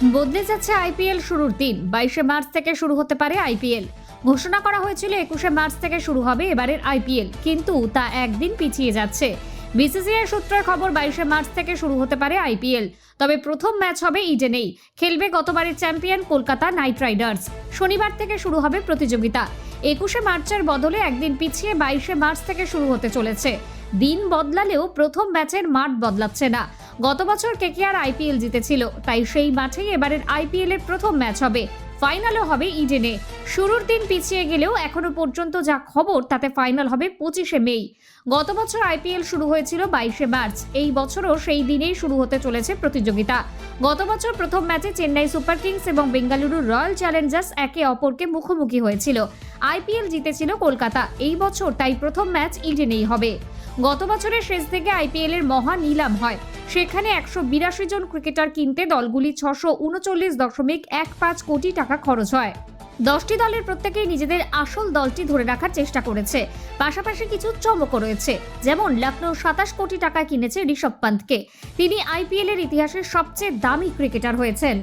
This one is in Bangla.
বদলে যাচ্ছে আইপিএল শুরুর দিন। বাইশে মার্চ থেকে শুরু হতে পারে আইপিএল। ঘোষণা করা হয়েছিল একুশে মার্চ থেকে শুরু হবে এবারের আইপিএল, কিন্তু তা একদিন পিছিয়ে যাচ্ছে। বিসিসিআই সূত্রের খবর, বাইশে মার্চ থেকে শুরু হতে পারে আইপিএল। তবে প্রথম ম্যাচ হবে ইডেনেই। খেলবে গতবারের চ্যাম্পিয়ন কলকাতা নাইট রাইডার্স। শনিবার থেকে শুরু হবে প্রতিযোগিতা। একুশে মার্চের বদলে একদিন পিছিয়ে বাইশে মার্চ থেকে শুরু হতে চলেছে। দিন বদলালেও প্রথম ম্যাচের মাঠ বদলাচ্ছে না। গত বছর কেকেআর আইপিএল জিতেছিল, তাই সেই মাঠেই এবারের আইপিএল এর প্রথম ম্যাচ হবে। ফাইনালও হবে ইডেনে। শুরুর দিন পিছিয়ে গেলেও এখনও পর্যন্ত যা খবর, তাতে ফাইনাল হবে পঁচিশে মেই। গত বছর আইপিএল শুরু হয়েছিল বাইশে মার্চ। এই বছরও সেই দিনেই শুরু হতে চলেছে প্রতিযোগিতা। গত বছর প্রথম ম্যাচে চেন্নাই সুপার কিংস এবং বেঙ্গালুরু রয়্যাল চ্যালেঞ্জার্স একে অপরকে মুখোমুখি হয়েছিল। আইপিএল জিতেছিল কলকাতা। এই বছর তাই প্রথম ম্যাচ ইডেনেই হবে। গত বছরের শেষ থেকে আইপিএল এর মহা নিলাম হয়। সেখানে একশো বিরাশি জন ক্রিকেটার কিনতে দলগুলি ছশো উনচল্লিশ দশমিক এক পাঁচ কোটি টাকা খরচ হয়। দশটি দলের প্রত্যেকেই নিজেদের আসল দলটি ধরে রাখার চেষ্টা করেছে। পাশাপাশি কিছু চমকও রয়েছে, যেমন লখনৌ সাতাশ কোটি টাকা কিনেছে ঋষভ পান্তকে তিনি আইপিএল এর ইতিহাসে সবচেয়ে দামি ক্রিকেটার হয়েছেন।